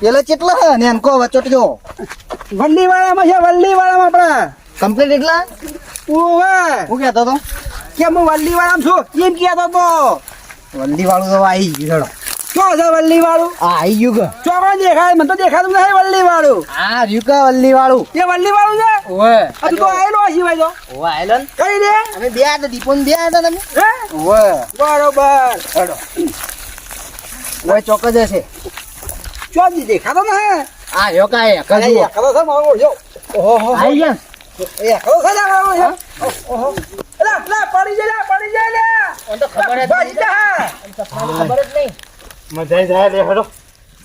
પેલા કેટલા હે? ને એનકો વચોટ જો વલ્લી વાળામાં છે વલ્લી વાળામાં આપણા. કમ્પ્લીટ એટલા? ઓવે હું કહેતો તો કે હું વલ્લી વાળામાં છું? કેમ કહેતો તો વલ્લી વાળું તો આવી ગયું શું છે વલ્લી વાળું આ આવી ગયું કે? ચોકડો દેખાય? મને તો દેખાતું નથી વલ્લી વાળું આ રહ્યું કે વલ્લી વાળું એ વલ્લી વાળું છે ઓવે તું તો આયેલો હશે ભાઈ તો. ઓવે આયલો કઈ દે અમે બે હતા દીપોન બે હતા તમે? હે? ઓવે બરોબર. હેડો. ઓય ચોક્કસ હશે ચોજી દેખાતો ને હે? આ રહ્યો કાંઈ એક જ એકલો છે મારો જો ઓહો આઈ ગયા. એકલો છે મારો જો ઓહો લા લા પડી જાય લા પડી જાય લે. મને તો ખબર જ ભાઈ જા. ખબર જ નહીં. મજા જાય લે હેડો.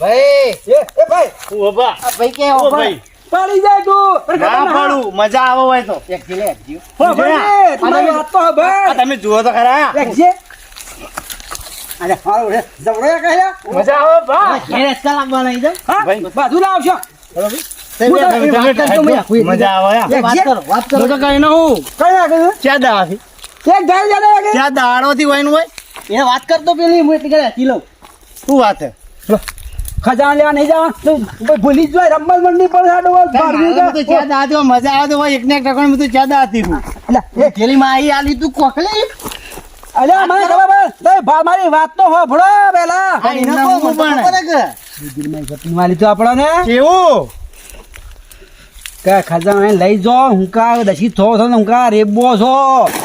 ભાઈ. એ એ ભાઈ. હું બાબા આ ભાઈ કે ઓ ભાઈ. પડી જાય તું. ના મજા આવે હોય તો. એક જીલે એક જીવ હો ભાઈ તમારી વાત તો આ ભાઈ તમે જુઓ તો ખરા. એક રે જબરો કહ્યા મજા આવે બા ઘેર હા બાજુ લાવશો. વાત મેં મજા આવે કરો વાત કરો. તો કઈ હું કઈ આગળ ક્યાં દાવાથી એક ગાય જાડે ક્યાં દાડોથી હોય હોય? એ વાત કરતો પેલી હું એટલી હતી શું વાત છે? ખજાના લેવા નહીં જવા? તો ભૂલી જ જાય રમત મંડી પર તો હોય, મજા આવે તો હોય એક ને એક ટકોર બધું ક્યાં દાવાથી હું અલ્યા એ આવી આલી તું કોકલી? અલ્યા મને ખબર પડે ભા મારી વાત તો હોભળો પેલા. કે? વાલી તો આપણને. કેવું? કે ખજાના લઈ જો હું કા દસી થો છો ને હું કા રેબો છો.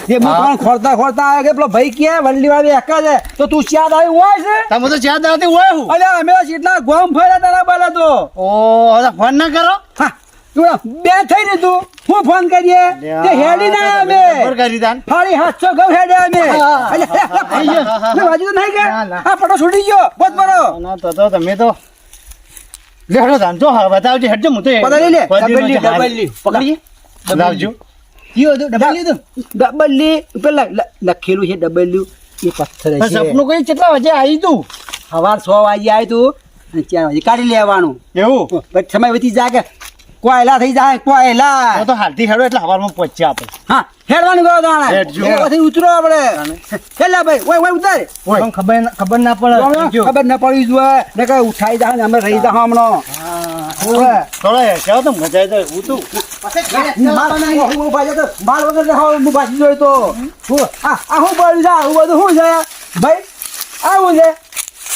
રેબો. પણ ખોરતા ખોરતા આવે કે પેલો ભાઈ કે વલ્લી વાળી એક જ છે તો તું શ્યાદ આવી હોય છે? તમે તો ક્યાં આવતી હોય હું. અલ્યા અમે જેટલા ગોમ ફર્યા તારા બાલા તો. ઓ હવે ફોન ના કરો. હા. બે થઈ ને તું હું ફોન કરીએ? તે હેડી ના અમે ખબર કરી દાન. ફાળી હાથસો ગૌ હેડે અમે. હા. અલ્યા, આઈ ગયો. મેં વાજી તો નહીં કે? ના, ના. આ પટો છૂટી ગયો. બસ બરો તો તો તમે તો લે હેડો દાન હા બતાવજો હેડજો હું તો પકડી લે ફોજીનો ડબલ છે, ડબલ લી. લાવજો. કયું હતું? ડબલ લીધું ડબલ્યુ પેલા લખેલું છે ડબલ્યુ એ પથ્થર છે. સપનું કઈ કેટલા વાગે આવી તું? સવાર સો વાગે આવ્યું તું. અને ચાર વાગે કાઢી લેવાનું. એવું? સમય વધી કે કોયલા થઈ જાય કોયલા. તો તો હાલથી હેડો એટલે હવારમાં પહોંચ્યા આપણે હા હેડવાનું કરો દાણા હેડજો. પછી ઉતરો આપણે. હેલા ભાઈ ઓય ઓય ઉતાર. ઓય. ખબર ના- ખબર ના પડે. ખબર ના પડી જોઈએ ને કઈ ઉઠાઈ જાય ને અમે રહી જાય હમણાં. ઓવે. થોડો કેવો તો મજા આવી જાય. હું તું માલ હું વગર રહો, હું પાછી જોઈ તો. હું, આ આ હું બોલું છે આવું બધું શું છે? ભાઈ આવું છે?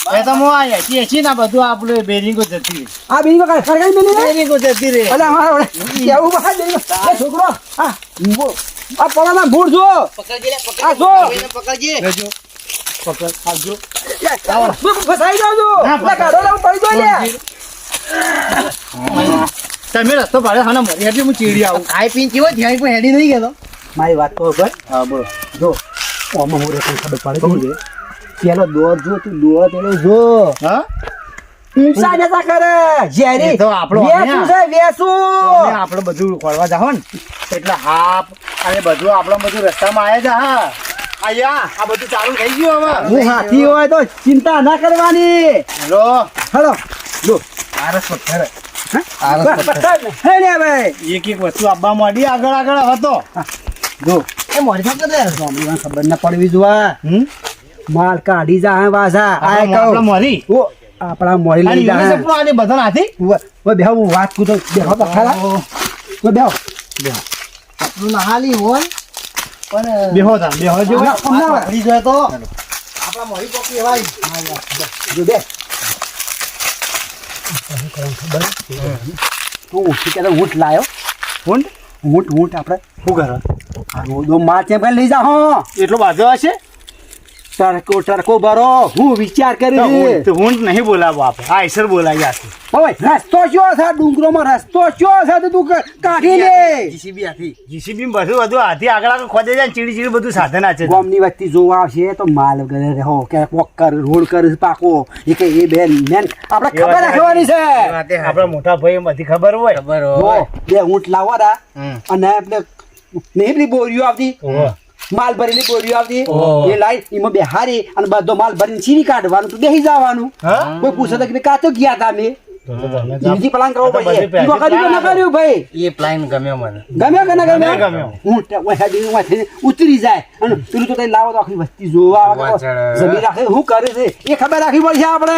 એ તો હું આ એસી એસી ના બધું આપણે બેરિંગો જતી આ બીજું કઈ સરકારી ને બેરિંગો જતી રહી. અલા મારા કેવું જઈ ગયો. એ છોકરો આ મો- આ પડાના ભૂર જો પકડજે લે, પકડ. આ જો. પકડજે. લેજો પકડ આવજો હું ફસાઈ જાઉં ના, કાઢો લે, પડી ગયો લે. તમે રસ્તો પાડે હા મરી એટલે હું ચીડી આવું. ખાઈ પીને કેવો ધ્યાન પણ હેડી નહીં ગયો મારી વાત તો હા બોલો. જો ઓમાં હું રસ્તો ખબર પડે પેલો દોર જો તું દોર પેલો જો. હા? હિંસા જતા કરે. ઝેરી. તો આપણો વેસું છે વેસું. આપણે બધું ખોલવા જાવ ને. એટલે હાપ અને બધું આપણે બધું રસ્તામાં આવે જા હા. આયા આ બધું ચાલુ થઈ ગયું હવે. હું હાથી હોય તો ચિંતા ના કરવાની. Hello hello. જો. આરસ પથ્થર બસ, બસ, હે ને ભાઈ. એક એક વસ્તુ આપવા મોડી આગળ આગળ હતો. જો. એ સાહેબ કરે ખબર ના પડવી જોવા. હમ? માલ કાઢી જા વાસા આ કહો આપણે ઓ આપણા મોરી લઈ જા આને બધા નાથી ઓ બેહો હું વાત કું તો બેહો બખાલા ઓ બેહો. આપણું નહાલી હાલી હોય પણ બેહો તા બેહો જો. ના. જાય તો. આપણા મોરી પોકી એવાય જો. બે તું ઊંટ કે ઊંટ લાયો. ઊંટ? ઊંટ ઊંટ આપણે શું કરો? માર છે લઈ જા હો. એટલો બાજો હશે? ટરકો ટરકો ભરો. હું વિચાર કરી ઊંટ નહીં બોલાવો આપ આ ઈસર બોલાવી આથી ઓય રસ્તો કયો છે? ડુંગરોમાં રસ્તો કયો છે? તું કાઢી લે. જીસીબી આથી જીસીબી બધું બધું આથી આગળ આગળ ખોદે જાય ચીડી ચીડી બધું સાધન આ છે ગામની વસ્તી જોવા આવશે તો માલ વગર રહો. કે કોક કર રોડ કર પાકો. એ કે એ બેન મેન આપણે ખબર રાખવાની છે. આપણા મોટા ભાઈ બધી ખબર હોય. ખબર હોય. બે ઊંટ લાવવા તા અને આપણે નહીં પેલી બોરીઓ આવતી. માલ ભરીને બોરીઓ આવતી એ લાઈ એમાં બેહારી અને બધો માલ ભરીને છીરી કાઢવાનું તો બેસી જવાનું. હા? કોઈ પૂછે તો કે કાં તો ગયા તા અમે બીજી પ્લાન કરવો પડશે બધી ઈ વખત ઈ તો ન કર્યું ભાઈ. એ પ્લાન ગમ્યો મને. ગમ્યો કે ના ગમ્યો? ગમ્યો. હું તે ઓય હેડી માં થઈને ઉતરી જાય. અને પેલું તો લાવો તો આખી વસ્તી જોવા આવે કે રાખે. શું કરે છે? એ ખબર રાખી પડશે આપણે.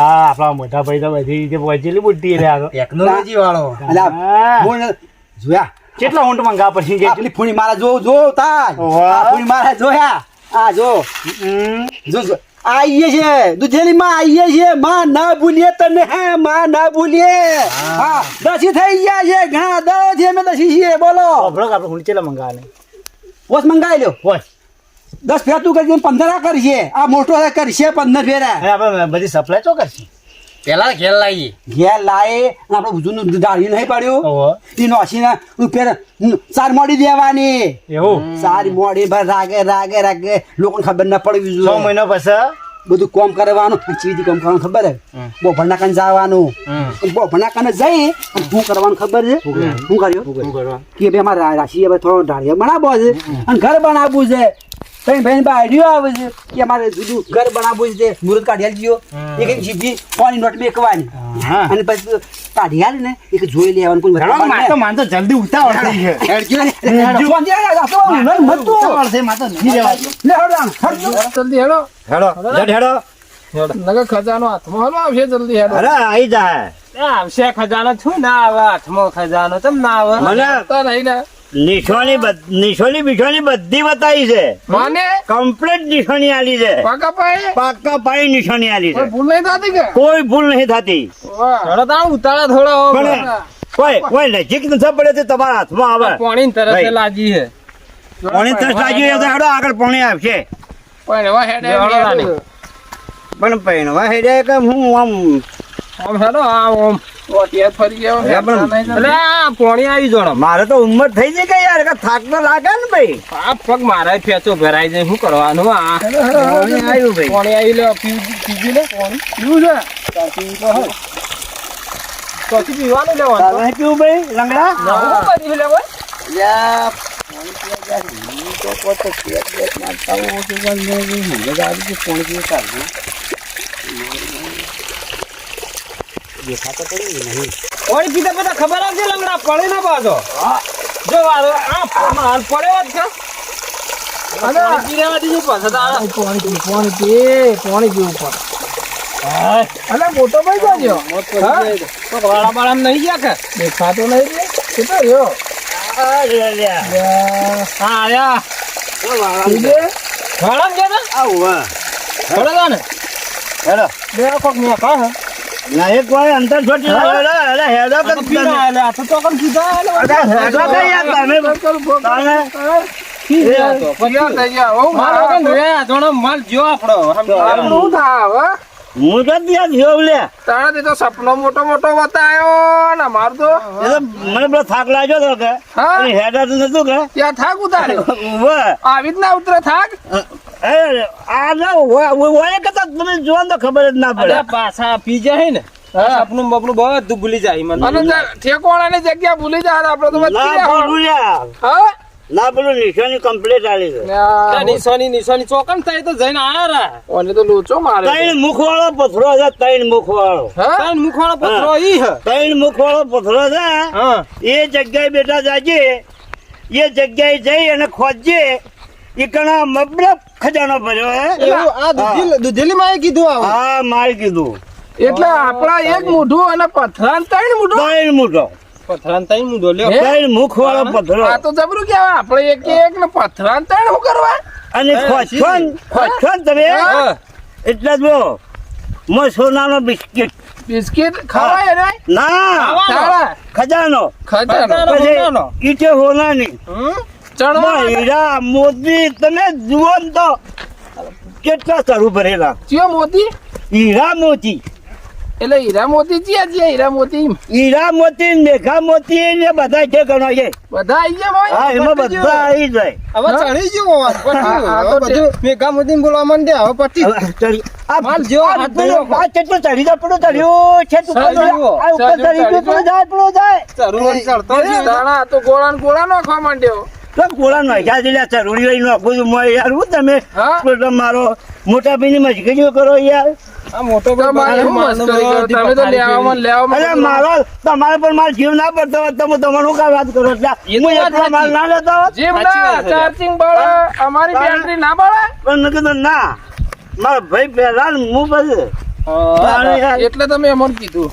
આપણા મોટા ભાઈ તો બધી રીતે પહોંચેલી બુદ્ધિ રે ટેકનોલોજી વાળો. અલા હા. બોલ ને, જોયા કેટલા ઊંટ મંગા પછી કે આ ફૂણી મારા જો જો તાજ ફૂણી મારા જોયા. આ જો. જો આઈએ છે. દુધેલી માં આઈએ છે. માં ના ભૂલીએ તને હે? માં ના ભૂલીએ. હા. દસી થઈ ગયા છે. ઘણા દસ છે. મેં દસી છીએ. બોલો. અભડક આપણે હું ચેલા મંગા લે વોસ મંગાવી લ્યો. હોય દસ ફેર તું કરી પંદર આ કરશે. આ મોટો કરશે પંદર ફેરા. આપણે બધી સપ્લાય તો કરશી. પેલા ઘેર લાવી ઘેર અને આપણે બધું દાળી નહીં પડ્યું. એ નોસીને ઉપર ચાર મોડી દેવાની. એવું? ચાર મોડી ભર રાગે રાગે રાગે. લોકોને ખબર ના પડવી છ મહિના પછી? બધું કોમ કરવાનું. ચીજ કોમ કરવાનું ખબર હે. બોભણના કાન જવાનું. બો ભણા કાને જઈ શું કરવાનું ખબર છે? શું કર્યું? કે ભાઈ અમારે રા- રાશિ હવે થોડો ઢાળિયો બનાવવો છે. અને ઘર બનાવવું છે. તઈ ભાઈ બાયડીઓ આવે છે કે અમારે જુદું ઘર બનાવવું છે મુહૂર્ત કાઢી આલજો. એક એક સીધી પાણી નોટ મેકવાની. હા. અને પછી કાઢી આલે ને એક જોઈ લેવાનું કોઈ રણો માં તો- માર તો જલ્દી ઉતાવળ થઈ છે. એડકી ને. શાંતિ રાખ, આ તો મત તો. ઉતાવળ છે, માં તો નહીં રહેવાતું. લે હેડો આમ, જલ્દી હેડો. હેડો. જડ હેડો. નગર ખજાનો હાથમાં હાલો આવશે જલ્દી હેડો. અરે આઈ જાય આવશે ખજાનો. છું ના આવે હાથમાં ખજાનો? તમ ના આવે? મને તો નહીં ને. નિશાની નિશોની બિશોની બધી બતાવી છે. માને? કમ્પ્લીટ નિશાની આલી છે. પાકા પાયે? પાક્કા પાઈ નિશાની આલી છે. કોઈ ભૂલ નહીં થતી કે? કોઈ ભૂલ નહીં થતી. થોડા તાણ ઉતાળા થોડો પણ કોઈ કોઈ નજીક નથી પડે તો તમારા હાથમાં આવે. પાણી તરસ લાગી છે. પાણી તરસ લાગી તો હેડો આગળ પાણી આવશે. પણ એવા હેડે. પણ પહેણવા હેડે કે હું આમ આમ હેડો આ ઓમ ઓટિયા ફરી ગયા હે, પણ- હેડતા નહીં એટલે આ પાણી આવી જોડો મારે તો ઉંમર થઈ ગઈ કે યાર થાક તો લાગે ને ભાઈ? આ પગ મારા ફેંચો ભરાઈ જાય શું કરવાનું આ? પાણી આવ્યું ભાઈ. પાણી આવી લે પીજી લે પાણી. પીવું છે? પછી પીવાનું લેવાનું? કેવું ભાઈ લંગડા? ના, હું કરી લે નહીં. લ્યા, કીધા પીતા ખબર આવશે લંગડા પડે ના પાછો. જો વારો આ માલ પડ્યો જ છે. પાણી પી લેવા દીધું પાછો તારા. પાણી પી પાણી પી પાણી પીવું પડે અલે મોટો ભાઈ તો વાળા બાળા નહીં ગયા કે? દેખાતો નહીં રે. કેટલો રહ્યો? આ લે લે. હા આયા વાળા ગયા ને આવું હા. પડે ને હેડો બે કોક મેં કહા હે ના કોઈ અંતર છોડી ના હેડો હેડો હેડો કે તો આ તો ચોકન કીધા અરે હેડો કે યાર તમે તાને પી ગયા તો પીવા થઈ ગયા હો માલ મારા વગર રે જોણો માલ જો આપણો આપણું શું થાય હવે હું તો ત્યાં જોઉં લે તારા તે તો સપનો મોટો મોટો બતાયો ને માર તો મને પેલો થાક લાગ્યો હતો કે હેડા નતું કે ત્યાં થાક ઉતાર્યો આવી જ ના ઉતરે થાક આ ના હોય- કરતા તમે જોવો તો ખબર જ ના પડે. પાછા પી જાય ને. સપનું બપનું બધું ભૂલી જાય મને અને ઠેકોણાની જગ્યા ભૂલી જાય આપડે તો ગયા હા? ના પેલું નિશાની કમ્પ્લીટ આલી છે. નિશાની નિશાની ચોકન થાય તો જઈને આયા રા. ઓને તો લોચો મારે ત્રણ મુખ વાળો પથરો છે તૈન મુખ વાળો તાન મુખવાળો પથરો ઈ હે. ત્રણ મુખ વાળો પથરો છે એ જગ્યાએ બેટા જાજે એ જગ્યાએ જઈ અને ખોજજે એ કણા મબલક ખજાનો ભર્યો હે? એવું આ દૂધેલી દૂધેલી માં કીધું આવું? હા માર કીધું. એટલે આપણા એક મોઢું અને પથરા ત્રણ મોઢું? ત્રણ મુઠો પથરાન ત્રણ મુંડો લ્યો. ત્રણ મુખ વાળો પથરો. આ તો જબરું કેવા આપણે એક એક ને પથરા ત્રણ હું કરવા? અને ખોછન ખોછન તમે. એટલે જો મો સોનાનો બિસ્કિટ. બિસ્કિટ ખવાય રે ના. ખજાનો ખજાનો. ખજાનો. હોના નહીં ઈટે હોનાની હમ? મોતી તમે જુઓ તો. કેટલા સારું ભરેલા. ચિયો મોતી હીરા મોતી. એટલે હીરા મોતી ચિયા ચિયા હીરા મોતી હીરા મોતી મેઘા મોતી ને બધા છે ગણો છે. બધા આવી ગયા ભાઈ? હા એમાં બધા આવી જાય. હવે ચડી ગયો વાત બધું મેઘા મોદીને બોલવા માંડ્યા હવે. ચડી. આ માલ જો આ કેટલું ચડી જાય પડો ચડ્યો છે તું. આ ઉપર ચડી ગયો પડો જાય પડો જાય. ચરુ ચડતો દાણા તો ગોળા ને ગોળા નાખવા માંડ્યો. તો ગોળા નાખ્યા છે? લ્યા, ચરૂડી લઈ નાખું છું મોય યાર. હું તમે મારો મોટા ભાઈની મજગરીઓ કરો યાર. ભાઈ તમારે પણ મારો જીવ ના પડતો હોત તમે હું તમારું શું વાત કરો? હું વાત માલ ના લેતો હોત? ના વાત ચાર્જિંગ અમારી બેટરી ના બળે? પણ કીધું ના મારો ભાઈ પહેલા હું પછી એટલે તમે અમને કીધું.